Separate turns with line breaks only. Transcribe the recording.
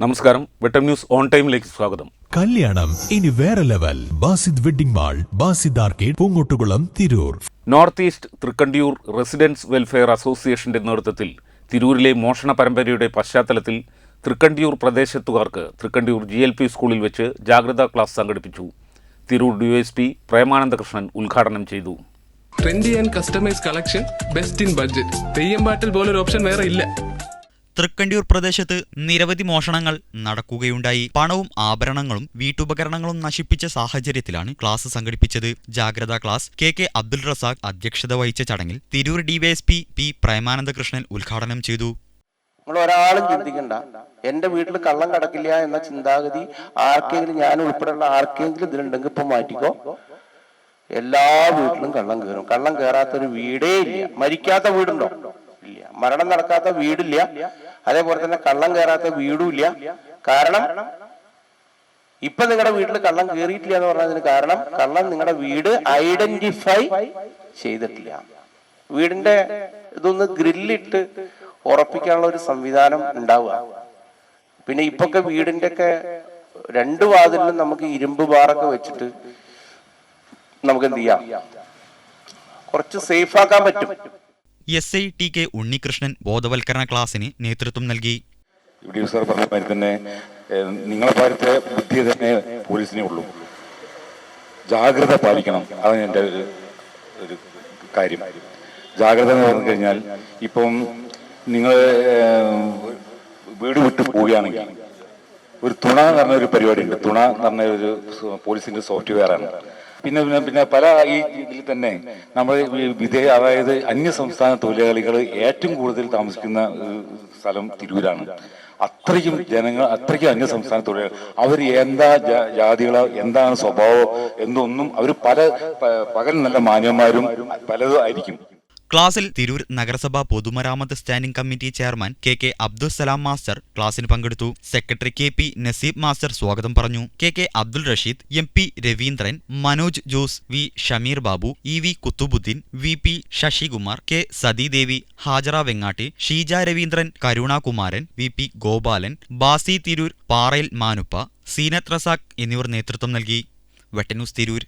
നമസ്കാരം. വെട്ടം news on ടൈമിലേക്ക് സ്വാഗതം.
കല്യാണം. ഇനി വേറെ level. Basid wedding mall Basid arcade Poongottukulam Tirur.
North east Thrikkandiyoor residence welfare അസോസിയേഷന്റെ നേതൃത്വത്തിൽ തിരൂരിലെ മോഷണ പരമ്പരയുടെ പശ്ചാത്തലത്തിൽ തൃക്കണ്ടിയൂർ പ്രദേശത്തുകാർക്ക് തൃക്കണ്ടിയൂർ ജി എൽ പി സ്കൂളിൽ വെച്ച് ജാഗ്രതാ ക്ലാസ് സംഘടിപ്പിച്ചു. തിരൂർ ഡിവൈഎസ്പി പ്രേമാനന്ദകൃഷ്ണൻ ഉദ്ഘാടനം ചെയ്തു.
Trendy and customise collection best in budget theyyam പാട്ടിൽ ഒരു ഓപ്ഷൻ വേറെ ഇല്ല.
തൃക്കണ്ടിയൂർ പ്രദേശത്ത് നിരവധി മോഷണങ്ങൾ നടക്കുകയുണ്ടായി. പണവും ആഭരണങ്ങളും വീട്ടുപകരണങ്ങളും നശിപ്പിച്ച സാഹചര്യത്തിലാണ് ക്ലാസ് സംഘടിപ്പിച്ചത്. ജാഗ്രതാ class K K Abdul Razak അധ്യക്ഷത വഹിച്ച ചടങ്ങിൽ തിരൂർ ഡിവൈഎസ്പി പി പ്രേമാനന്ദകൃഷ്ണൻ ഉദ്ഘാടനം ചെയ്തു.
നമ്മൾ ഒരാളും ചിന്തിക്കണ്ട. എന്റെ വീട്ടിൽ കള്ളം കടക്കില്ല എന്ന ചിന്താഗതി ആർക്കെങ്കിലും ഞാൻ ഉൾപ്പെടെയുള്ള ആർക്കെങ്കിലും ഇതിലുണ്ടെങ്കിൽ ഇപ്പൊ മാറ്റിക്കോ. എല്ലാ വീട്ടിലും കള്ളം കയറും കള്ളം കയറാത്തൊരു വീടേ ഇല്ല. മരിക്കാത്ത വീടുണ്ടോ? ഇല്ല. മരണം നടക്കാത്ത വീടില്ല. അതേപോലെ തന്നെ കള്ളം കയറാത്ത വീടും ഇല്ല കാരണം ഇപ്പൊ നിങ്ങളുടെ വീട്ടിൽ കള്ളം കയറിയിട്ടില്ല എന്ന് പറഞ്ഞതിന് കാരണം കള്ളം നിങ്ങളുടെ വീട് ഐഡന്റിഫൈ ചെയ്തിട്ടില്ല. വീടിന്റെ ഇതൊന്ന് ഗ്രില്ലിട്ട് ഉറപ്പിക്കാനുള്ള ഒരു സംവിധാനം ഉണ്ടാവുക. പിന്നെ ഇപ്പൊക്കെ വീടിന്റെ ഒക്കെ രണ്ട് വാതിലിലും നമുക്ക് ഇരുമ്പ് ബാറൊക്കെ വെച്ചിട്ട് നമുക്ക് എന്ത് ചെയ്യാം? കുറച്ച് സേഫ് ആക്കാൻ പറ്റും.
S I T K Unnikrishnan ബോധവൽക്കരണ ക്ലാസ്സിന് നേതൃത്വം നൽകി.
സാർ പറഞ്ഞ മാതിരി തന്നെ നിങ്ങളെ ബുദ്ധി തന്നെ പോലീസിനെ ഉള്ളൂ. ജാഗ്രത പാലിക്കണം. അതാണ് എന്റെ ഒരു ഒരു കാര്യം. ജാഗ്രത എന്ന് പറഞ്ഞു കഴിഞ്ഞാൽ ഇപ്പം നിങ്ങൾ വീട് വിട്ടു പോവുകയാണെങ്കിൽ ഒരു തുണ എന്ന് പറഞ്ഞ ഒരു പരിപാടിയുണ്ട്. തുണ എന്ന് പറഞ്ഞ ഒരു പോലീസിന്റെ ആണ് പിന്നെ പിന്നെ പിന്നെ പല ഈ ഇതിൽ തന്നെ നമ്മൾ വിധേയ അതായത് അന്യ സംസ്ഥാന തൊഴിലാളികൾ ഏറ്റവും കൂടുതൽ താമസിക്കുന്ന സ്ഥലം തിരൂരാണ്. അത്രയ്ക്കും ജനങ്ങൾ അത്രയ്ക്കും അന്യ സംസ്ഥാന തൊഴിലാളികൾ. അവർ എന്താ ജാതികളോ എന്താണ് സ്വഭാവമോ എന്നൊന്നും അവർ പല പകൽ നല്ല മാന്യന്മാരും പലതും ആയിരിക്കും.
ക്ലാസ്സിൽ തിരൂർ നഗരസഭാ പൊതുമരാമത്ത് standing committee chairman K K Abdussalam master ക്ലാസ്സിന് പങ്കെടുത്തു. Secretary K P Naseeb master സ്വാഗതം പറഞ്ഞു. K K Abdul Rasheed M P Raveendran Manoj Jose V Shameer Babu E V Kuthubuddeen V P Sasikumar K Sathidevi Hajara Vengatti Sheeja Raveendran Karunakumaran V P Gopalan Basi Tirur Parayil Manuppa Seenath Razak എന്നിവർ നേതൃത്വം നൽകി. വെട്ടന്യൂസ് തിരൂർ.